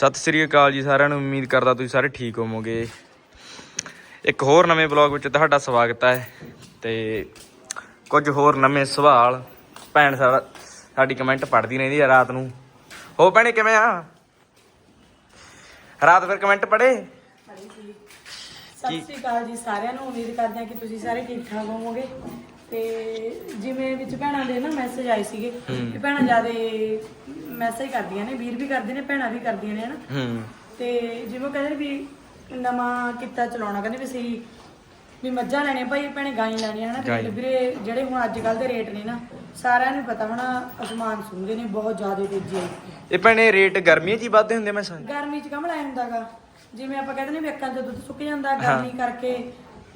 ਸਤਿ ਸ੍ਰੀ ਅਕਾਲ ਜੀ ਸਾਰਿਆਂ ਨੂੰ, ਉਮੀਦ ਕਰਦਾ ਤੁਸੀਂ ਸਾਰੇ ਠੀਕ ਹੋਵੋਗੇ। ਇੱਕ ਹੋਰ ਨਵੇਂ ਬਲੌਗ ਵਿੱਚ ਤੁਹਾਡਾ ਸਵਾਗਤ ਹੈ ਤੇ ਕੁਝ ਹੋਰ ਨਵੇਂ ਸਵਾਲ ਭੈਣ ਸਾਡੀ ਕਮੈਂਟ ਪੜ੍ਹਦੀ ਰਹਿੰਦੀ ਆ ਰਾਤ ਨੂੰ। ਹੋ ਭੈਣੇ, ਕਿਵੇਂ ਆ? ਰਾਤ ਫਿਰ ਕਮੈਂਟ ਪੜ੍ਹੇ? ਸਤਿ ਸ੍ਰੀ ਅਕਾਲ ਜੀ ਸਾਰਿਆਂ ਨੂੰ, ਉਮੀਦ ਕਰਦੇ ਹਾਂ ਕਿ ਤੁਸੀਂ ਸਾਰੇ ਠੀਕ ਠਾਕ ਹੋਵੋਗੇ। ਤੇ ਜਿਵੇਂ ਵਿੱਚ ਭੈਣਾਂ ਦੇ ਨਾ ਮੈਸੇਜ ਆਏ ਸੀਗੇ ਕਿ ਭੈਣਾਂ ਜਿਆਦੇ ਮੈਸੇਜ ਕਰਦੀਆਂ ਨੇ ਵੀਰ ਵੀ ਕਰਦੇ ਨੇ ਭੈਣਾਂ ਵੀ ਕਰਦੀਆਂ ਨੇ ਹਨਾ? ਹੂੰ। ਤੇ ਜਿਵੇਂ ਉਹ ਕਹਿੰਦੇ ਵੀ ਨਵਾਂ ਕਿੱਤਾ ਚਲਾਉਣਾ ਕਹਿੰਦੇ ਵੀ ਸਹੀ ਵੀ ਮੱਝਾਂ ਲੈਣੀਆਂ ਭਾਈ ਭੈਣੇ ਗਾਈਆਂ ਲੈਣੀਆਂ ਹਨਾ? ਗਾਈਂ। ਤੇ ਵੀਰੇ ਜਿਹੜੇ ਹੁਣ ਅੱਜ ਕੱਲ ਦੇ ਰੇਟ ਨੇ ਨਾ ਸਾਰਿਆਂ ਨੂੰ ਪਤਾ ਹੋਣਾ ਅਸਮਾਨ ਸੁਣਦੇ ਨੇ ਬਹੁਤ ਜ਼ਿਆਦਾ ਤੇਜ਼ੀ ਆਈ ਇਹ ਭੈਣੇ ਰੇਟ ਗਰਮੀਆਂ 'ਚ ਹੀ ਵੱਧਦੇ ਹੁੰਦੇ ਮੈਂ ਸੁਣ ਗਰਮੀ ਚ ਕਮਲ ਹੁੰਦਾਗਾ? ਜਿਵੇਂ ਆਪਾਂ ਕਹਿੰਦੇ ਨੇ ਵੀ ਅੱਖਾਂ 'ਚ ਦੁੱਧ ਸੁੱਕ ਜਾਂਦਾ ਗਰਮੀ ਕਰਕੇ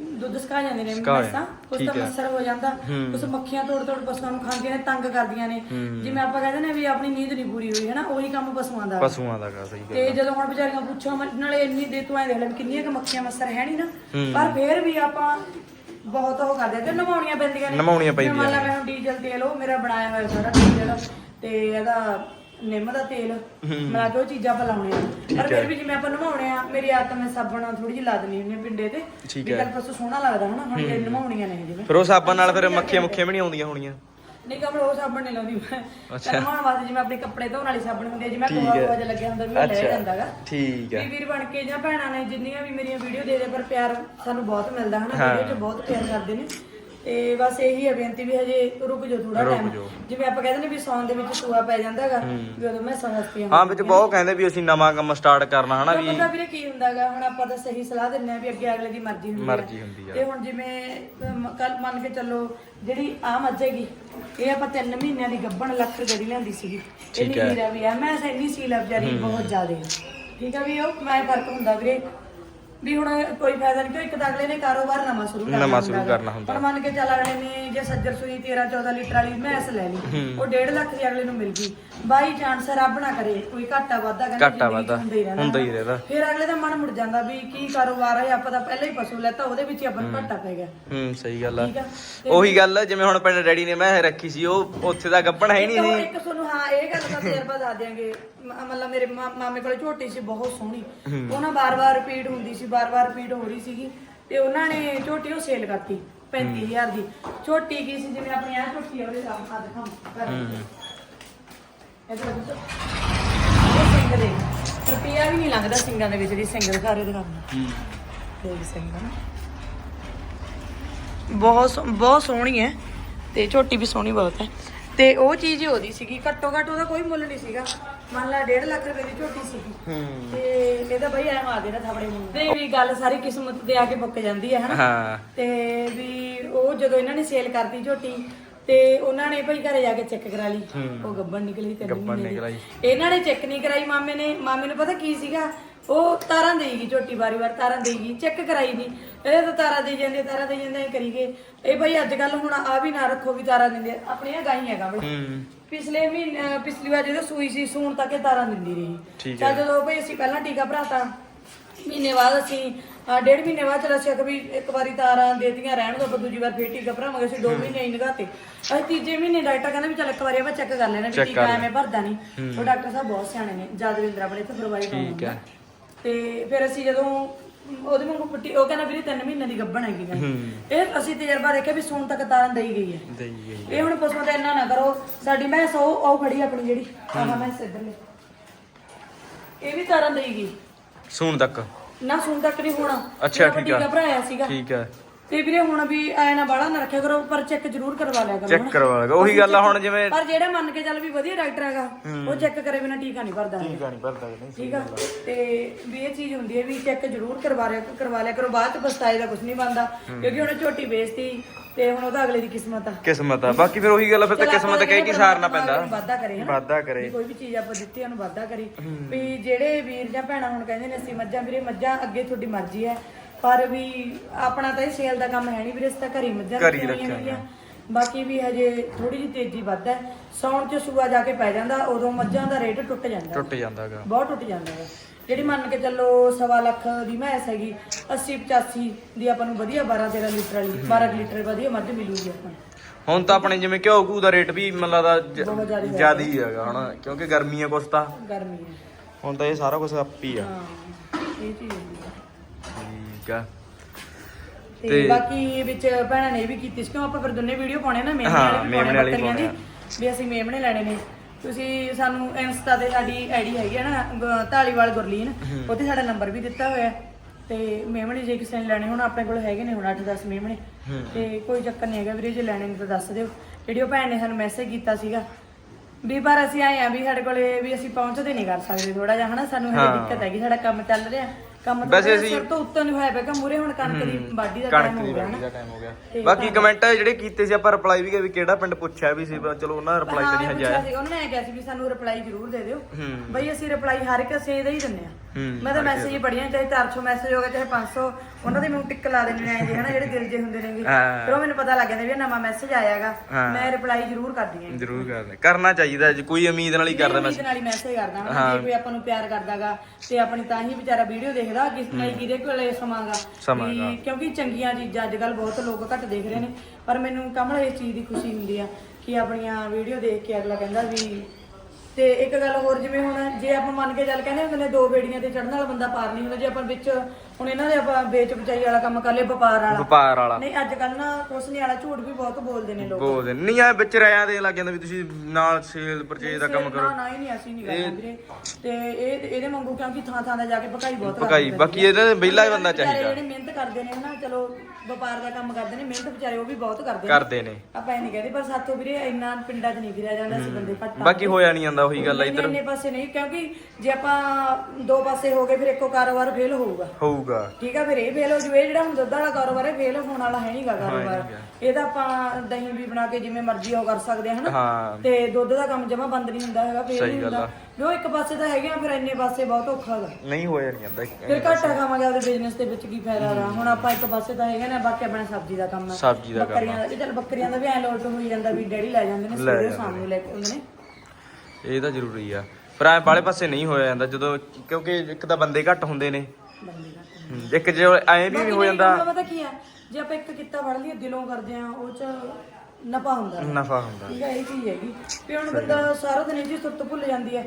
ਦੁੱਧ ਸੁਕਾ ਜਾਂਦੇ ਨੇ ਸੁਕਾ ਮੈਸਾਂ ਕੁਛ ਠੀਕ ਤਾਂ ਹੈ। ਹੋ ਜਾਂਦਾ। ਕੁਛ ਮੱਖੀਆਂ ਤੋੜ ਤੋੜ ਪਸ਼ੂਆਂ ਨੂੰ ਖਾਂਦੀਆਂ ਨੇ ਤੰਗ ਕਰਦੀਆਂ ਨੇ। ਜਿਵੇਂ ਆਪਾਂ ਕਹਿੰਦੇ ਨੇ ਵੀ ਆਪਣੀ ਨੀਂਦ ਨਹੀਂ ਪੂਰੀ ਹੋਈ ਹੈ ਨਾ ਉਹੀ ਕੰਮ ਪਸ਼ੂਆਂ ਦਾ। ਪਸ਼ੂਆਂ ਦਾ ਗਾ ਸਹੀ ਗੱਲ ਤੇ ਜਦੋਂ ਹੁਣ ਵਿਚਾਰੀਆਂ ਪੁੱਛੋ ਮ- ਨਾਲੇ ਇੰਨੀ ਦੇ ਤੂੰ ਐ ਦੇਖ ਲੈ ਵੀ ਕਿੰਨੀਆਂ ਕੁ ਮੱਖੀਆਂ ਮੱਛਰ ਹੈ ਨਹੀਂ ਨਾ। ਪਰ ਫੇਰ ਵੀ ਆਪਾਂ ਬਹੁਤ ਉਹ ਕਰਦੇ ਆ ਤੇ ਨਵਾਉਣੀਆਂ ਪੈਂਦੀਆਂ ਨੇ। ਨਵਾਉਣੀਆਂ ਮੰਨ ਪੈਂਦੀਆਂ ਲਾ ਮੈਂ ਹੁਣ ਡੀਜ਼ਲ ਤੇਲ ਉਹ ਮੇਰਾ ਬਣਾਇਆ ਹੋਇਆ ਸਾਰਾ ਡੀਜ਼ਲ। ਤੇ ਇਹਦਾ ਨਿੰਮ ਦਾ ਤੇਲ ਮਿਲਾ ਕੇ ਉਹ ਚੀਜ਼ਾਂ ਆਪਾਂ ਲਾਉਣੇ ਆ ਪਰ ਫਿਰ ਵੀ ਜਿਵੇਂ ਆਪਾਂ ਨਵਾਉਣੇ ਆ ਮੇਰੀ ਆਦਤ ਮੈਂ ਸਾਬਣ ਥੋੜੀ ਜਿਹੀ ਲਾ ਦਿੰਦੀ ਹੁੰਦੀ ਆ ਪਿੰਡੇ ਤੇ ਠੀਕ ਵੀ ਕੱਲ ਪਰਸੋਂ ਸੋਹਣਾ ਲੱਗਦਾ ਹਨਾ ਹੁਣ ਜੇ ਨਵਾਉਣੀਆਂ ਨੇ ਜਿਵੇਂ। ਫਿਰ ਉਹ ਸਾਬਣ ਨਾਲ ਫਿਰ ਮੱਖੀਆਂ ਮੁੱਖੀਆਂ ਵੀ ਨਹੀਂ ਆਉਂਦੀਆਂ ਹੋਣੀਆਂ। ਨਹੀਂ ਕਮਲ ਉਹ ਸਾਬਣ ਨਹੀਂ ਲਾਉਂਦੀ ਮੈਂ। ਨਵਾਉਣ ਵਾਸਤੇ ਜਿਵੇਂ ਆਪਣੇ ਕੱਪੜੇ ਧੋਣ ਵਾਲੀ ਸਾਬਣ ਹੁੰਦੀ ਹੈ ਜਿਵੇਂ ਹੈ। ਕੋਹਾ ਜਿਹਾ ਲੱਗਿਆ ਹੁੰਦਾ ਵੀ ਲੈ ਜਾਂਦਾਗਾ ਠੀਕ ਹੈ। ਵੀ ਵੀਰ ਬਣ ਕੇ ਜਾਂ ਭੈਣਾਂ ਨੇ ਜਿੰਨੀਆਂ ਵੀ ਮੇਰੀਆਂ ਵੀਡੀਓ ਦੇ ਦੇ ਪਰ ਪਿਆਰ ਸਾਨੂੰ ਬਹੁਤ ਮਿਲਦਾ ਹਨਾ ਵੀਡੀਓ 'ਚ ਬਹੁਤ ਪਿਆਰ ਕਰਦੇ ਨੇ। ਤੇ ਬਸ ਇਹੀ ਹੈ ਬੇਨਤੀ ਵੀ ਹਜੇ ਰੁਕ ਜਾਓ ਥੋੜਾ ਟਾਈਮ ਜਿਵੇਂ ਆਪਾਂ ਕਹਿੰਦੇ ਨੇ ਵੀ ਸੌਣ ਦੇ ਵਿੱਚ ਸੂਆ ਪੈ ਜਾਂਦਾਗਾ ਵੀ ਉਦੋਂ ਮੈਂ ਸਮਝਦੀ ਹਾਂ। ਹਾਂ ਵਿੱਚ ਬਹੁਤ ਕਹਿੰਦੇ ਵੀ ਅਸੀਂ ਨਵਾਂ ਕੰਮ ਸਟਾਰਟ ਕਰਨਾ ਹਨਾ ਵੀ ਪਤਾ ਵੀਰੇ ਕੀ ਹੁੰਦਾਗਾ ਹੁਣ ਆਪਾਂ ਤਾਂ ਸਹੀ ਸਲਾਹ ਦਿੰਨੇ ਆ ਵੀ ਅੱਗੇ ਅਗਲੇ ਦੀ ਮਰਜ਼ੀ ਹੁੰਦੀ ਆ। ਮਰਜ਼ੀ ਹੁੰਦੀ ਆ। ਤੇ ਹੁਣ ਜਿਵੇਂ ਕੱਲ ਮੰਨ ਕੇ ਚੱਲੋ ਜਿਹੜੀ ਆ ਮੱਝੇਗੀ ਇਹ ਆਪਾਂ 3 ਮਹੀਨਿਆਂ ਦੀ ਗੱਭਣ ਲੱਖ ਗੜੀ ਲਿਆਂਦੀ ਸੀਗੀ। ਇੰਨੀ ਹੀਰਾ ਵੀ ਆ। ਮੈਂ ਇੰਨੀ ਸੀਲ ਵਿਚਾਰੀ ਬਹੁਤ ਜ਼ਿਆਦੇ। ਆ ਠੀਕ ਆ ਵੀ ਉਹ ਮੈਂ ਫ਼ਰਕ ਹੁੰਦਾ ਵੀਰੇ। ਵੀ ਹੁਣ ਕੋਈ ਫਾਇਦਾ ਨਹੀਂ ਕਿਉਂ? ਇੱਕ ਤਾਂ ਅਗਲੇ ਨੇ ਕਾਰੋਬਾਰ ਨਵਾਂ ਸ਼ੁਰੂ ਕਰਨਾ ਨਵਾਂ ਸ਼ੁਰੂ ਕਰਨਾ ਹੁੰਦਾ। ਹੁਣ ਮੰਨ ਕੇ ਚੱਲ ਅਗਲੇ ਨੇ ਜੇ ਸੱਜਰ ਸੂਈ 13 14 ਲੀਟਰ ਵਾਲੀ ਮੈਸ ਲੈ ਲਈ ਉਹ 1.5 ਲੱਖ ਦੀ ਅਗਲੇ ਨੂੰ ਮਿਲ ਗਈ। ਬਾਈ ਚਾਂਸ ਰੱਬ ਨਾ ਕਰੇ ਕੋਈ ਘਾਟਾ ਵਾਧਾ ਕਹਿੰਦੇ ਘਾਟਾ ਵਾਧਾ ਹੁੰਦਾ ਹੀ ਹੀ ਰਹਿੰਦਾ। ਫਿਰ ਅਗਲੇ ਦਾ ਮਨ ਮੁੜ ਜਾਂਦਾ ਵੀ ਕੀ ਕਾਰੋਬਾਰ ਹੈ ਆਪਾਂ ਤਾਂ ਪਹਿਲਾਂ ਹੀ ਪਸ਼ੂ ਲੈਤਾ ਉਹਦੇ ਵਿੱਚ ਹੀ ਆਪਾਂ ਨੂੰ ਘਾਟਾ ਪੈ ਗਿਆ। ਹੂੰ ਸਹੀ ਗੱਲ ਆ। ਉਹੀ ਗੱਲ ਆ, ਜਿਵੇਂ ਹੁਣ ਪਿੰਡ ਡੈਡੀ ਨੇ ਮੈਂ ਰੱਖੀ ਸੀ ਉਹ ਉੱਥੇ ਦਾ ਗੱਪਣ ਹੈ ਹੀ ਨਹੀਂ ਇੱਕ ਹੋਰ- ਸੀ। ਇੱਕ ਤੁਹਾਨੂੰ ਹਾਂ ਇਹ ਗੱਲ ਦਾ ਤਜਰਬਾ ਦੱਸ ਦਿਆਂਗੇ। ਮਤਲਬ ਮੇਰੇ ਮਾਮੇ ਕੋਲੇ ਝੋਟੀ ਸੀ ਬਹੁਤ ਸੋਹਣੀ। ਉਹ ਨਾ ਬਾਰ-ਬਾਰ ਰਿਪੀਟ ਹੁੰਦੀ ਸੀ ਬਾਰ-ਬਾਰ ਰਿਪੀਟ ਹੋ ਰਹੀ ਸੀਗੀ ਤੇ ਉਹਨਾਂ ਨੇ ਝੋਟੀ ਉਹ ਸੇਲ ਕਰਤੀ 35000 ਦੀ। ਝੋਟੀ ਕੀ ਸੀ? ਜਿਵੇਂ ਆਪਣੀ ਆ ਝੋਟੀ ਆ ਉਹਦੇ ਸਾਹਮਣੇ ਆ ਦਿਖਾਂ ਇਧਰ ਇਹ ਸਿੰਘ ਦੇ ਰੁਪਿਆ ਵੀ ਨਹੀਂ ਲੱਗਦਾ ਸਿੰਘਾਂ ਦੇ ਵਿੱਚ ਦੀ ਸਿੰਘ ਦਿਖਾ ਰਹੇ ਦਿਖਾ ਤੇ ਸਿੰਘ ਨਾ ਬਹੁਤ ਸੋ- ਬਹੁਤ ਸੋਹਣੀ ਹੈ ਤੇ ਝੋਟੀ ਵੀ ਸੋਹਣੀ ਬਹੁਤ ਹੈ ਤੇ ਉਹ ਚੀਜ਼ ਹੀ ਉਹਦੀ ਸੀਗੀ। ਘੱਟੋ ਘੱਟ ਉਹਦਾ ਕੋਈ ਮੁੱਲ ਨਹੀਂ ਸੀਗਾ। ਮੰਨ ਲਾ 1.5 ਲੱਖ ਰੁਪਏ ਦੀ ਝੋਟੀ ਸੀਗੀ। ਤੇ ਇਹਦਾ ਬਈ ਐ ਮਾਰ ਦੇਣਾ ਥਾਪੜੇ ਨੂੰ। ਤੇ ਵੀ ਗੱਲ ਸਾਰੀ ਕਿਸਮਤ ਦੇ ਆ ਕੇ ਮੁੱਕ ਜਾਂਦੀ ਹੈ ਹਨਾ? ਹਾਂ। ਤੇ ਵੀ ਉਹ ਜਦੋਂ ਇਹਨਾਂ ਨੇ ਸੇਲ ਕਰਤੀ ਝੋਟੀ ਤੇ ਉਹਨਾਂ ਨੇ ਭਾਈ ਘਰੇ ਜਾ ਕੇ ਚੈੱਕ ਕਰਾ ਲਈ। ਉਹ ਗੱਬਣ ਨਿਕਲੀ ਤੇ ਨਿਕਲ ਆਈ। ਇਹਨਾਂ ਨੇ ਚੈੱਕ ਨਹੀਂ ਕਰਾਈ ਮਾਮੇ ਨੇ। ਮਾਮੇ ਨੂੰ ਪਤਾ ਕੀ ਸੀਗਾ? ਉਹ ਤਾਰਾਂ ਦੇਈਗੀ ਝੋਟੀ ਵਾਰੀ ਵਾਰ ਤਾਰਾਂ ਦੇਈਗੀ ਚੈੱਕ ਕਰਾਈ ਨਹੀਂ ਇਹ ਤਾਂ ਤਾਰਾਂ ਦੇਈ ਜਾਂਦੇ ਤਾਰਾਂ ਦੇਈ ਜਾਂਦੇ ਐਂ ਕਰੀ ਗਏ ਇਹ ਭਾਈ ਅੱਜ ਕੱਲ ਹੁਣ ਆ ਵੀ ਨਾ ਰੱਖੋ ਵੀ ਤਾਰਾਂ ਦਿੰਦੇ ਆ। ਆਪਣੀਆਂ ਗਾਈ ਹੈਗਾ ਬਈ। ਪਿਛਲੇ ਮਹੀਨੇ ਪਿਛਲੀ ਵਾਰ ਜਦੋਂ ਸੂਈ ਸੀ ਸੂਣ ਤੱਕ ਇਹ ਤਾਰਾਂ ਦਿੰਦੀ ਰਹੀ। ਚੱਲ ਜਦੋਂ ਭਾਈ ਅਸੀਂ ਪਹਿਲਾਂ ਟੀਕਾ ਭਰਾਤਾ ਮਹੀਨੇ ਬਾਅਦ ਅਸੀਂ ਡੇਢ ਮਹੀਨੇ ਬਾਅਦ ਚਲ ਕਿ ਵੀ ਇੱਕ ਵਾਰੀ ਤਾਰਾਂ ਦੇਤੀਆਂ ਰਹਿਣ ਦੋ ਦੂਜੀ ਵਾਰ ਫੇਰ ਟੀਕਾ ਭਰਾਵਾਂਗੇ ਅਸੀਂ ਦੋ ਮਹੀਨੇ ਹੀ ਨਗਾਤੇ ਅਸੀਂ ਤੀਜੇ ਮਹੀਨੇ ਡਾਕਟਰ ਕਹਿੰਦਾ ਵੀ ਚੱਲ ਇੱਕ ਵਾਰੀ ਆਪਾਂ ਚੈੱਕ ਕਰ ਲੈਣਾ ਵੀ ਟੀਕਾ ਐਵੇਂ ਭਰਦਾ ਨਹੀਂ। ਉਹ ਡਾਕਟਰ ਸਾਹਿਬ ਬਹੁਤ ਸਿਆਣੇ ਨੇ ਜਾਦਵਿੰਦਰਾ ਬੜੇ ਤੇ ਫਰਵਾਈ ਠੀਕ ਹੈ। ਤੇ ਫਿਰ ਅਸੀਂ ਜਦੋਂ ਉਹਦੇ ਵਾਂਗੂ ਪੱਟੀ ਉਹ ਕਹਿੰਦਾ ਵੀਰੇ ਤਿੰਨ ਮਹੀਨੇ ਦੀ ਗੱਭਣ ਹੈਗੀ ਗਾ। ਇਹ ਅਸੀਂ ਤਜਰਬਾ ਦੇਖਿਆ ਵੀ ਸੂਣ ਤੱਕ ਤਾਰਾਂ ਦੇਈ ਗਈ ਹੈ। ਦੇਈ ਗਈ ਇਹ ਹੁਣ ਪਸ਼ੂਆਂ ਦਾ ਇੰਨਾ ਨਾ ਕਰੋ ਸਾਡੀ ਮੈਂ ਸੋ ਉਹ ਖੜੀ ਆ ਆਪਣੀ ਜਿਹੜੀ ਆਹ ਮੈਂ ਇੱਧਰ ਲੈ ਇਹ ਵੀ ਤਾਰਾਂ ਦੇਈ ਗਈ। ਸੂਣ ਤੱਕ? ਨਾ ਸੁਣ ਤੱਕ ਨਹੀਂ ਹੋਣਾ। ਅੱਛਾ, ਠੀਕ ਆ। ਟੀਕਾ ਭਰਾਇਆ ਸੀਗਾ। ਠੀਕ ਹੈ ਤੇ ਵੀਰੇ ਹੁਣ ਵੀ ਐ ਨਾ ਬਾੜਾ ਨਾ ਰੱਖਿਆ ਕਰੋ ਪਰ ਚੈੱਕ ਜ਼ਰੂਰ ਕਰਵਾ ਲਿਆ ਕਰੋ ਚੈੱਕ ਹਨਾ। ਕਰਵਾ ਲਗਾ ਉਹੀ ਗੱਲ ਆ ਹੁਣ ਜਿਵੇਂ ਪਰ ਜਿਹੜਾ ਮੰਨ ਕੇ ਚੱਲ ਵੀ ਵਧੀਆ ਡਾਕਟਰ ਹੈਗਾ ਉਹ ਚੈੱਕ ਕਰੇ ਬਿਨਾ ਟੀਕਾ ਨਹੀਂ ਭਰਦਾ ਠੀਕ ਆ ਨਹੀਂ ਭਰਦਾ ਨਹੀਂ ਠੀਕ ਆ? ਤੇ ਵੀ ਇਹ ਚੀਜ਼ ਹੁੰਦੀ ਹੈ ਵੀ ਚੈੱਕ ਜ਼ਰੂਰ ਕਰਵਾ ਲਿਆ ਕਰਵਾ ਲਿਆ ਕਰੋ ਬਾਅਦ ਚ ਪਛਤਾਏ ਦਾ ਕੁਝ ਨਹੀਂ ਬਣਦਾ ਕਿਉਂਕਿ ਉਹਨੇ ਝੋਟੀ ਵੇਚਤੀ ਤੇ ਹੁਣ ਉਹਦਾ ਅਗਲੇ ਦੀ ਕਿਸਮਤ ਆ। ਕਿਸਮਤ ਆ। ਬਾਕੀ ਫਿਰ ਉਹੀ ਗੱਲ ਆ, ਫਿਰ ਤਾਂ ਕਿਸਮਤ ਕਹਿ ਕੇ ਸਾਰਨਾ ਪੈਂਦਾ। ਵਾਧਾ ਕਰੇ ਵਾਦਾ ਕਰੇ। ਕੋਈ ਵੀ ਚੀਜ਼ ਆਪਾਂ ਦਿੱਤੀ ਉਹਨੂੰ ਵਾਧਾ ਕਰੀ। ਵੀ ਜਿਹੜੇ ਵੀਰ ਜਾਂ ਭੈਣਾਂ ਹੁਣ ਕਹਿੰਦੇ ਨੇ ਅਸੀਂ ਮੱਝਾਂ ਵੀਰੇ ਮੱਝਾਂ ਅੱਗੇ ਤੁਹਾਡੀ ਮਰਜ਼ੀ ਹੈ। ਪਰ ਵੀ ਆਪਣਾ ਤਾਂ ਇਹ ਸੇਲ ਦਾ ਕੰਮ ਹੈ ਨਹੀਂ ਵੀਰੇ ਤਾਂ ਘਰੀ ਮੱਝਾਂ ਘਰੀ ਰੱਖੀਆਂ ਹੋਈਆਂ ਰੱਖੀਆਂ ਨੇਗੀਆਂ। ਬਾਕੀ ਵੀ ਹਜੇ ਥੋੜੀ ਜਿਹੀ ਤੇਜ਼ੀ ਵੱਧ ਹੈ। ਸੌਣ ਚ ਸੂਆ ਜਾ ਕੇ ਪੈ ਜਾਂਦਾ ਉਦੋਂ ਮੱਝਾਂ ਦਾ ਰੇਟ ਟੁੱਟ ਜਾਂਦਾ ਟੁੱਟ ਜਾਂਦਾਗਾ। ਬਹੁਤ ਟੁੱਟ ਜਾਂਦਾ ਹੈ। ਜਿਹੜੀ ਮੰਨ ਕੇ ਚੱਲੋ ਸਵਾ ਲੱਖ ਦੀ ਮੈਸ ਹੈਗੀ 80 85 ਦੀ ਆਪਾਂ ਨੂੰ ਵਧੀਆ 12 13 ਲੀਟਰ ਵਾਲੀ 12 ਕੁ ਲੀਟਰ ਵਧੀਆ ਮੱਝ ਮਿਲੂਗੀ ਆਪਾਂ ਨੂੰ। ਹੁਣ ਤਾਂ ਆਪਣੇ ਜਿਵੇਂ ਘਿਓ ਘੂ ਦਾ ਰੇਟ ਵੀ ਮੈਨੂੰ ਲੱਗਦਾ ਬਹੁਤ ਜ਼ਿਆਦਾ ਜ਼ਿਆਦਾ। ਹੀ ਹੈਗਾ ਹਨਾ? ਕਿਉਂਕਿ ਕੁਛ ਤਾਂ। ਗਰਮੀ ਹੈ। ਹੁਣ ਤਾਂ ਇਹ ਸਾਰਾ ਕੁਝ ਆਪੀ ਆ। ਹਾਂ ਇਹ ਚੀਜ਼ ਹੁੰਦੀ ਆ। ਠੀਕ ਆ। ਤੇ ਬਾਕੀ ਵਿੱਚ ਭੈਣਾਂ ਨੇ ਇਹ ਵੀ ਕੀਤੀ ਸੀ ਕਿਉਂ ਆਪਾਂ ਫਿਰ ਦੋਨੇ ਵੀਡੀਓ ਪਾਉਣੇ ਨਾ ਮੇਮਣੇ ਹਾਂ, ਵਾਲੀ ਵੀ ਮੇਮਣੇ ਪਾਉਣੇ ਵਾਲੀ ਬੱਕਰੀਆਂ ਦੀ ਪਾਉਣੇ ਵੀ ਅਸੀਂ ਮੇਮਣੇ ਲੈਣੇ ਨੇ। ਤੁਸੀਂ ਸਾਨੂੰ ਇੰਸਟਾ ਤੇ ਸਾਡੀ ਆਈਡੀ ਹੈਗੀ ਹੈ ਨਾ ਗ- ਗੁਰਲੀਨ ਉੱਥੇ ਸਾਡਾ ਨੰਬਰ ਵੀ ਦਿੱਤਾ ਹੋਇਆ। ਹੈ। ਤੇ ਮੇਮਣੇ ਜੇ ਕਿਸੇ ਨੇ ਲੈਣੇ ਹੁਣ ਆਪਣੇ ਕੋਲ ਹੈਗੇ ਨੇ ਹੁਣ 8-10 ਮੇਮਣੇ। ਤੇ ਕੋਈ ਚੱਕਰ ਨਹੀਂ ਹੈਗਾ ਵੀਰੇ ਜੇ ਲੈਣੇ ਨੇ ਤਾਂ ਦੱਸ ਦਿਓ। ਜਿਹੜੀ ਉਹ ਭੈਣ ਨੇ ਸਾਨੂੰ ਮੈਸੇਜ ਕੀਤਾ ਸੀਗਾ ਵੀ ਪਰ ਅਸੀਂ ਆਏ ਆ ਵੀ ਸਾਡੇ ਕੋਲੇ ਵੀ ਅਸੀਂ ਪਹੁੰਚਦੇ ਨਹੀਂ ਕਰ ਸਕਦੇ ਥੋੜਾ ਜਿਹਾ ਹਨਾ? ਸਾਨੂੰ ਹਜੇ ਦਿੱਕਤ ਹੈਗੀ ਸਾਡਾ ਕੰਮ ਚੱਲ ਰਿਹਾ। ਕੰਮ ਤਾਂ ਵੈਸੇ ਅਸੀਂ- ਸਿਰ ਤੋਂ ਉੱਤੋਂ ਨਹੀਂ ਹੋਇਆ ਪਿਆ ਮੂਰੇ ਹੁਣ ਕਣਕ ਦੀ ਵਾਢੀ ਦਾ ਕਣਕ ਟਾਈਮ ਦੀ ਹੋ ਗਿਆ ਵਾਢੀ ਨਾ ਦਾ ਟਾਈਮ ਹੋ ਗਿਆ। ਬਾਕੀ ਕਮੈਂਟ ਜਿਹੜੇ ਕੀਤੇ ਸੀ ਆਪਾਂ ਰਿਪਲਾਈ ਵੀ ਵੀ ਕਿਹੜਾ ਪਿੰਡ ਪੁੱਛਿਆ ਵੀ ਸੀ ਪਰ ਚਲੋ ਉਹਨਾਂ ਰਿਪਲਾਈ ਤਾਂ ਨਹੀਂ ਹਜੇ ਆਇਆ। ਸੀ, ਉਹਨਾਂ ਨੇ ਕਿਹਾ ਸੀ ਵੀ ਸਾਨੂੰ ਰਿਪਲਾਈ ਜ਼ਰੂਰ ਦੇ ਦਿਓ। ਹੂੰ। ਬਈ ਅਸੀਂ ਰਿਪਲਾਈ ਹਰ ਇੱਕ ਸੇ ਦਾ ਹੀ ਦਿੰਦੇ ਆ ਹੂੰ ਮੈਂ ਤਾਂ ਮੈਸੇਜ ਹੀ ਪੜੀਆਂ ਚਾਹੇ 400 ਮੈਸੇਜ ਹੋ ਗਏ ਚਾਹੇ 500 ਉਹਨਾਂ ਦੇ ਮੈਨੂੰ ਟਿੱਕ ਲਾ ਦੇਣੇ ਨੇ ਜੇ ਹਨਾ ਜਿਹੜੇ ਦਿਲ ਜੇ ਹੁੰਦੇ ਨੇਗੇ। ਹਾਂ। ਫਿਰ ਉਹ ਮੈਨੂੰ ਪਤਾ ਲੱਗ ਜਾਂਦਾ ਵੀ ਇਹ ਨਵਾਂ ਮੈਸੇਜ ਆਇਆਗਾ। ਹਾਂ। ਮੈਂ ਰਿਪਲਾਈ ਜ਼ਰੂਰ ਕਰਦੀ ਹਾਂ। ਜ਼ਰੂਰ ਕਰਦੇ ਕਰਨਾ ਚਾਹੀਦਾ ਜੇ ਕੋਈ ਉਮੀਦ ਨਾਲ ਹੀ ਕਰਦਾ ਮੈਂ ਮੈਂ ਨਾਲ ਹੀ ਮੈਸੇਜ ਕਰਦਾ ਹਾਂ। ਜੇ ਕੋਈ ਆਪਾਂ ਨੂੰ ਪਿਆਰ ਕਰਦਾਗਾ ਤੇ ਆਪਣੀ ਤਾਂ ਹੀ ਵਿਚਾਰਾ ਵੀਡੀਓ ਦੇਖਦਾ ਕਿਸ ਨਹੀਂ ਕਿਹਦੇ ਕੋਲੇ ਸਮਾਂਗਾ ਸਮਾਂ ਗਾ। ਵੀ ਕਿਉਂਕਿ ਚੰਗੀਆਂ ਚੀਜ਼ਾਂ ਅੱਜ ਕੱਲ ਬਹੁਤ ਲੋਕ ਘੱਟ ਦੇਖ ਰਹੇ ਨੇ। ਪਰ ਮੈਨੂੰ ਕਮਲ ਇਸ ਚੀਜ਼ ਦੀ ਖੁਸ਼ੀ ਹੁੰਦੀ ਆ ਕਿ ਆਪਣੀਆਂ ਵੀਡੀਓ ਦੇਖ ਕੇ ਅਗਲਾ ਕਹਿੰਦਾ ਵੀ ਤੇ ਇੱਕ ਗੱਲ ਹੋਰ ਜਿਵੇਂ ਹੁਣ ਜੇ ਆਪਾਂ ਮੰਨ ਕੇ ਚੱਲ ਕਹਿੰਦੇ ਹੁੰਦੇ ਨੇ ਦੋ ਬੇੜੀਆਂ ਤੇ ਚੜਨ ਵਾਲਾ ਬੰਦਾ ਪਾਰ ਨਹੀਂ ਹੁੰਦਾ ਜੇ ਆਪਾਂ ਵਿੱਚ ਹੁਣ ਇਹਨਾਂ ਦੇ ਆਪਾਂ ਵੇਚ ਬਚਾਈ ਵਾਲਾ ਕੰਮ ਕਰ ਲਏ ਵਪਾਰ ਵਾਲਾ। ਵਪਾਰ ਵਾਲਾ। ਨਹੀਂ ਅੱਜ ਕੱਲ ਨਾ ਕੁਛ ਨਹੀਂ ਵਾਲਾ ਝੂਠ ਵੀ ਬਹੁਤ ਬੋਲਦੇ ਨੇ ਲੋਕ। ਬੋਲਦੇ ਨੇ। ਨਹੀਂ ਆ ਵਿੱਚ ਰਿਆਂ ਦੇ ਲੱਗ ਜਾਂਦਾ ਵੀ ਤੁਸੀਂ ਨਾਲ ਸੇਲ ਪਰਚੇਜ ਦਾ ਕੰਮ ਕਰੋ। ਨਾ ਨਾ ਹੀ ਨਹੀਂ ਅਸੀਂ ਨਹੀਂ ਵੀਰੇ। ਤੇ ਇਹ ਇਹਦੇ ਵਾਂਗੂ ਕਿਉਂਕਿ ਥਾਂ ਥਾਂ ਦਾ ਜਾ ਕੇ ਪਕਾਈ ਬਹੁਤ ਪਕਾਈ ਪੈਂਦੀ ਬਾਕੀ ਇਹਦਾ ਵਿਹਲਾ ਬੰਦਾ ਵਿਚਾਰੇ ਚਾਹੀਦਾ। ਜਿਹੜੇ ਮਿਹਨਤ ਕਰਦੇ ਨੇ ਹਨਾ ਚਲੋ ਵਪਾਰ ਦਾ ਕੰਮ ਕਰਦੇ ਨੇ ਮਿਹਨਤ ਵਿਚਾਰੇ ਉਹ ਵੀ ਬਹੁਤ ਕਰਦੇ ਨੇ। ਕਰਦੇ ਨੇ। ਆਪਾਂ ਇਹ ਨਹੀਂ ਕਹਿੰਦੇ ਪਰ ਸਾਥੋਂ ਵੀਰੇ ਇੰਨਾ ਪਿੰਡਾਂ 'ਚ ਨਹੀਂ ਫਿਰਿਆ ਜਾਂਦਾ ਸੀ ਬੰਦੇ ਆ। ਬਾਕੀ ਹੋਇਆ ਨਹੀਂ ਜਾਂਦਾ ਉਹੀ ਗੱਲ ਆ ਇੱਧਰ। ਇੰਨੇ ਪਾਸੇ ਨਹੀਂ ਕਿਉਂਕਿ ਜੇ ਆਪਾਂ ਦੋ ਪਾਸੇ ਹੋ ਗਏ ਫਿਰ ਇੱਕੋ ਕਾਰੋਬਾਰ ਫੇਲ ਹੋਊਗਾ। ਹੋਊਗਾ। ਠੀਕ ਆ ਫਿਰ ਇਹ ਫੇਲ ਹੋ ਜੂ। ਇਹ ਜਿਹੜਾ ਹੁਣ ਦੁੱਧ ਵਾਲਾ ਕਾਰੋਬਾਰ ਹੈ ਫੇਲ ਹੋਣ ਵਾਲਾ ਹੈ ਨਹੀਂਗਾ ਕਾਰੋਬਾਰ। ਇਹ ਤਾਂ ਆਪਾਂ ਦਹੀਂ ਵੀ ਬਣਾ ਕੇ ਜਿਵੇਂ ਮਰਜ਼ੀ ਉਹ ਕਰ ਸਕਦੇ ਹਾਂ ਹਨਾ? ਹਾਂ। ਤੇ ਦੁੱਧ ਦਾ ਕੰਮ ਜਮਾ ਬੰਦ ਨਹੀਂ ਹੁੰਦਾ ਹੈਗਾ ਸਹੀ ਨਹੀਂ ਹੁੰਦਾ। ਉਹ ਇੱਕ ਪਾਸੇ ਤਾਂ ਹੈਗੇ ਆ ਫਿਰ ਇੰਨੇ ਪਾਸੇ ਬਹੁਤ ਔਖਾ ਗਾ। ਨਹੀਂ ਹੋਇਆ ਨਹੀਂ ਜਾਂਦਾ। ਫਿਰ ਘਾਟਾ ਖਾਵਾਂਗੇ ਉਹਦੇ ਬਿਜ਼ਨਸ ਦੇ ਵਿੱਚ ਕੀ ਫਾਇਦਾ ਰਾ ਹੁਣ ਆਪਾਂ ਇੱਕ ਪਾਸੇ ਤਾਂ ਹੈਗੇ ਨੇ ਬਾਕੀ ਆਪਣਾ ਸਬਜ਼ੀ ਦਾ ਕੰਮ ਹੈ ਸਬਜ਼ੀ ਦਾ ਕੰਮ ਬੱਕਰੀਆਂ ਦਾ ਵੀ ਚੱਲ ਬੱਕਰੀਆਂ ਦਾ ਵੀ ਐ ਲੋਟ ਹੋਈ ਜਾਂਦਾ ਵੀ ਡੈਡੀ ਲੈ ਜਾਂਦੇ ਨੇ ਸਵੇਰੇ ਸ਼ਾਮ ਨੂੰ। ਲੈ ਕੇ ਆਉਂਦੇ ਨੇ। ਇਹ ਤਾਂ ਜ਼ਰੂਰੀ ਆ। ਪਰ ਐ ਬਾਲੇ ਪਾਸੇ ਨਹੀਂ ਹੋਇਆ ਜਾਂਦਾ ਜਦੋਂ ਕਿਉਂਕਿ ਇੱਕ ਤਾਂ ਬੰਦੇ ਘੱਟ ਹੁੰਦੇ ਨੇ। ਇੱਕ ਜੇ ਐਂ ਵੀ ਹੋ ਜਾਂਦਾ। ਪਤਾ ਕੀ ਆ ਜੇ ਆਪਾਂ ਇੱਕ ਕਿੱਤਾ ਫੜ ਲਈਏ ਦਿਲੋਂ ਕਰਦੇ ਆ ਉਹ ਚ ਨਫਾ ਹੁੰਦਾ। ਨਫਾ ਹੁੰਦਾ। ਠੀਕ ਹੈ ਇਹ ਚੀਜ਼ ਹੈਗੀ। ਵੀ ਹੁਣ ਬੰਦਾ ਸਾਰਾ ਦਿਨ ਇਹ ਜੀ ਸੁੱਤ ਭੁੱਲ ਜਾਂਦੀ ਹੈ।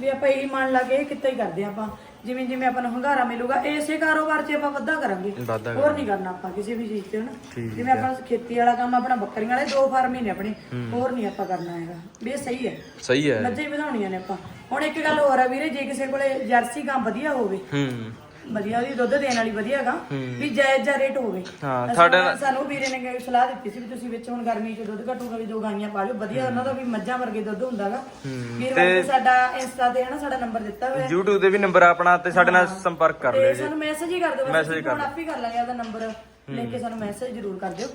ਵੀ ਆਪਾਂ ਇਹੀ ਮੰਨ ਲਾ ਕੇ ਇਹ ਕਿੱਤਾ ਹੀ ਕਰਦੇ ਆ ਆਪਾਂ। ਜਿਵੇਂ ਜਿਵੇਂ ਆਪਾਂ ਨੂੰ ਹੰਗਾਰਾ ਮਿਲੂਗਾ ਇਸੇ ਕਾਰੋਬਾਰ 'ਚ ਆਪਾਂ ਵਾਧਾ ਕਰਾਂਗੇ। ਵਾਧਾ ਹੋਰ ਨਹੀਂ ਕਰਨਾ ਆਪਾਂ ਕਿਸੇ ਵੀ ਚੀਜ਼ 'ਚ ਹਨਾ? ਜਿਵੇਂ ਆਪਾਂ ਖੇਤੀ ਵਾਲਾ ਕੰਮ ਆਪਣਾ ਬੱਕਰੀਆਂ ਵਾਲੇ ਦੋ ਫਾਰਮ ਹੀ ਨੇ ਆਪਣੇ। ਹੋਰ ਨਹੀਂ ਆਪਾਂ ਕਰਨਾ ਹੈਗਾ। ਵੀ ਇਹ ਸਹੀ ਹੈ। ਸਹੀ ਹੈ। ਮੱਝਾਂ ਹੀ ਵਧਾਉਣੀਆਂ ਨੇ ਆਪਾਂ। ਹੁਣ ਇੱਕ ਗੱਲ ਹੋਰ ਆ ਵੀਰੇ ਜੇ ਕਿਸੇ ਕੋਲੇ ਜਰਸੀ ਗਾਂ ਵਧੀਆ ਹੋਵੇ ਹੂੰ। ਵਧੀਆ ਉਹਦੀ ਦੁੱਧ ਦੇਣ ਵਾਲੀ ਵਧੀਆ ਗਾ ਵੀ ਜਾਇਜ਼ ਜਿਹਾ ਰੇਟ ਹੋਵੇ। ਹਾਂ, ਹੁਣ- ਸਾਨੂੰ ਵੀਰੇ ਨੇ ਸਲਾਹ ਦਿੱਤੀ ਸੀ ਵੀ ਤੁਸੀਂ ਵਿੱਚ ਹੁਣ ਗਰਮੀ 'ਚ ਦੁੱਧ ਘਟੂਗਾ ਵੀ ਦੋ ਗਾਈਆਂ ਪਾ ਲਿਓ ਵਧੀਆ ਉਹਨਾਂ ਦਾ ਵੀ ਮੱਝਾਂ ਵਰਗੇ ਦੁੱਧ ਹੁੰਦਾਗਾ ਵੀਰ ਵਰਗੇ ਸਾਡਾ ਇੰਸਟਾ ਤੇ ਹੈ ਨਾ ਸਾਡਾ ਨੰਬਰ ਦਿੱਤਾ ਹੋਇਆ। YouTube ਤੇ ਵੀ ਨੰਬਰ ਆਪਣਾ ਤੇ ਸਾਡੇ ਨਾਲ ਸੰਪਰਕ ਕਰ ਲਿਓ ਜੀ। ਸਾਨੂੰ ਮੈਸੇਜ ਹੀ ਕਰ ਦਿਓ ਮੈਸੇਜ ਆਪ ਹੀ ਕਰ ਲਾਂਗੇ ਉਹਦਾ ਨੰਬਰ ਲੈ ਕੇ ਸਾਨੂੰ ਮੈਸੇਜ ਜ਼ਰੂਰ ਕਰ ਦਿਓ।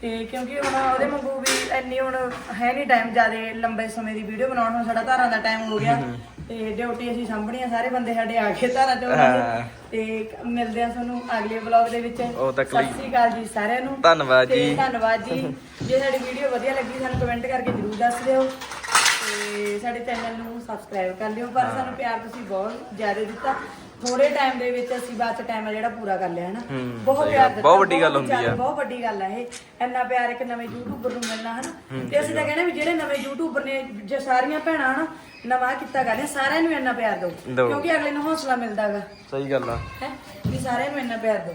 ਤੇ ਕਿਉਂਕਿ ਹੁਣ ਉਹਦੇ ਵਾਂਗੂ ਵੀ ਇੰਨੀ ਹੁਣ ਹੈ ਨਹੀਂ ਟਾਈਮ ਜਿਆਦੇ ਲੰਬੇ ਸਮੇਂ ਦੀ ਵੀਡੀਓ ਬਣਾਉਣ ਹੁਣ ਸਾਡਾ ਧਾਰਾਂ ਦਾ ਟਾਈਮ ਹੋ ਗਿਆ। ਤੇ ਡਿਊਟੀ ਅਸੀਂ ਸਾਂਭਣੀ ਆ ਸਾਰੇ ਬੰਦੇ ਸਾਡੇ ਆ ਗਏ ਧਾਰਾਂ ਚੋਂ। ਤੇ ਮਿਲਦੇ ਆ ਤੁਹਾਨੂੰ ਅਗਲੇ ਵਲੌਗ ਦੇ ਵਿੱਚ। ਉਦੋਂ ਤੱਕ ਸਤਿ ਸ਼੍ਰੀ ਅਕਾਲ ਜੀ ਸਾਰਿਆਂ ਨੂੰ। ਧੰਨਵਾਦ ਜੀ। ਧੰਨਵਾਦ ਜੀ। ਜੇ ਸਾਡੀ ਵੀਡੀਓ ਵਧੀਆ ਲੱਗੀ ਸਾਨੂੰ ਕਮੈਂਟ ਕਰਕੇ ਜਰੂਰ ਦੱਸ ਦਿਓ। ਤੇ ਸਾਡੇ ਚੈਨਲ ਨੂੰ ਸਬਸਕ੍ਰਾਈਬ ਕਰ ਲਿਓ। ਪਰ ਸਾਨੂੰ ਪਿਆਰ ਤੁਸੀਂ ਬਹੁਤ ਜ਼ਿਆਦਾ ਦਿੱਤਾ। ਥੋੜੇ ਟਾਈਮ ਦੇ ਵਿੱਚ ਅਸੀਂ ਬਾਅਦ ਚ ਟਾਈਮ ਆ ਜਿਹੜਾ ਪੂਰਾ ਕਰ ਲਿਆ ਹਨਾ? ਬਹੁਤ ਪਿਆਰ ਦਿੱਤਾ ਬਹੁਤ ਵੱਡੀ ਗੱਲ ਹੁੰਦੀ ਜ਼ਿਆਦਾ, ਆ। ਬਹੁਤ ਵੱਡੀ ਗੱਲ ਹੈ ਇਹ। ਇੰਨਾ ਪਿਆਰ ਇੱਕ ਨਵੇਂ ਯੂਟਿਊਬਰ ਨੂੰ ਮਿਲਣਾ ਹਨਾ? ਤੇ ਅਸੀਂ ਤਾਂ ਕਹਿੰਦੇ ਵੀ ਜਿਹੜੇ ਨਵੇਂ ਯੂਟਿਊਬਰ ਨੇ ਜੇ ਸਾਰੀਆਂ ਭੈਣਾਂ ਹਨਾ ਨਵਾਂ ਕੀਤਾ ਕਰਦੇ ਸਾਰਿਆਂ ਨੂੰ ਇੰਨਾ ਪਿਆਰ ਦਿਓ ਦਿਓ। ਕਿਉਂਕਿ ਅਗਲੇ ਨੂੰ ਹੌਸਲਾ ਮਿਲਦਾਗਾ ਸਹੀ ਗੱਲ ਆ। ਹੈ? ਵੀ ਸਾਰਿਆਂ ਨੂੰ ਇੰਨਾ ਪਿਆਰ ਦਿਓ।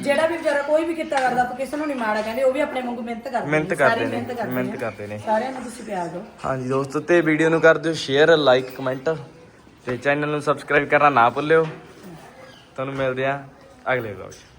ਜਿਹੜਾ ਵੀ ਵਿਚਾਰਾ ਕੋਈ ਵੀ ਕੀਤਾ ਕਰਦਾ ਆਪਾਂ ਕਿਸੇ ਨੂੰ ਨਹੀਂ ਮਾੜਾ ਕਹਿੰਦੇ ਉਹ ਵੀ ਆਪਣੇ ਵਾਂਗੂ ਮਿਹਨਤ ਕਰਦੇ ਨੇ, ਮਿਹਨਤ ਸਾਰੇ ਕਰਦੇ ਨੇ, ਮਿਹਨਤ ਕਰਦੇ ਮਿਹਨਤ ਨੇ। ਕਰਦੇ ਨੇ। ਸਾਰਿਆਂ ਨੂੰ ਤੁਸੀਂ ਪਿਆਰ ਦਿਓ। ਹਾਂਜੀ ਦੋਸਤੋ ਤੇ ਵੀਡੀਓ ਨੂੰ ਕਰ ਦਿਓ ਸ਼ੇਅਰ ਲਾਈਕ ਕਮੈਂਟ ਤੇ ਚੈਨਲ ਨੂੰ ਸਬਸਕ੍ਰਾਈਬ ਕਰਨਾ ਨਾ ਭੁੱਲਿਓ। ਤੁਹਾਨੂੰ ਮਿਲਦੇ ਆ ਅਗਲੇ ਵਲੌਗ 'ਚ।